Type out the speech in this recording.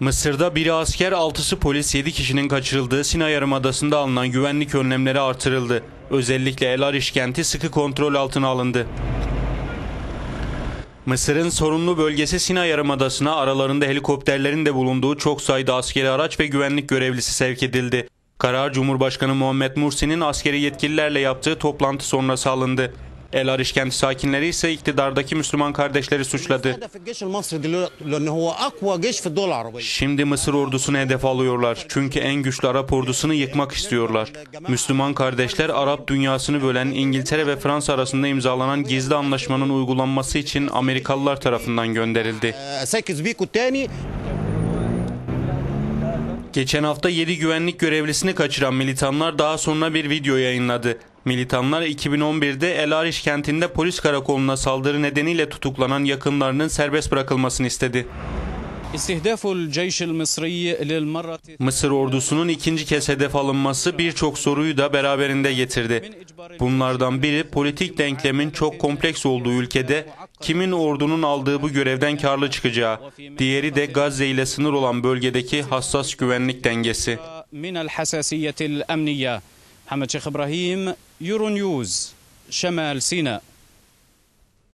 Mısır'da biri asker, altısı polis, 7 kişinin kaçırıldığı Sinay Yarımadası'nda alınan güvenlik önlemleri artırıldı. Özellikle El Arish kenti sıkı kontrol altına alındı. Mısır'ın sorunlu bölgesi Sinay Yarımadası'na aralarında helikopterlerin de bulunduğu çok sayıda askeri araç ve güvenlik görevlisi sevk edildi. Karar Cumhurbaşkanı Muhammed Mursi'nin askeri yetkililerle yaptığı toplantı sonrası alındı. El Ariş kenti sakinleri ise iktidardaki Müslüman kardeşleri suçladı. Şimdi Mısır ordusunu hedef alıyorlar. Çünkü en güçlü Arap ordusunu yıkmak istiyorlar. Müslüman kardeşler Arap dünyasını bölen İngiltere ve Fransa arasında imzalanan gizli anlaşmanın uygulanması için Amerikalılar tarafından gönderildi. Geçen hafta 7 güvenlik görevlisini kaçıran militanlar daha sonra bir video yayınladı. Militanlar 2011'de El Ariş kentinde polis karakoluna saldırı nedeniyle tutuklanan yakınlarının serbest bırakılmasını istedi. Mısır ordusunun ikinci kez hedef alınması birçok soruyu da beraberinde getirdi. Bunlardan biri politik denklemin çok kompleks olduğu ülkede kimin ordunun aldığı bu görevden karlı çıkacağı, diğeri de Gazze ile sınır olan bölgedeki hassas güvenlik dengesi. محمد شيخ إبراهيم يورو نيوز شمال سيناء.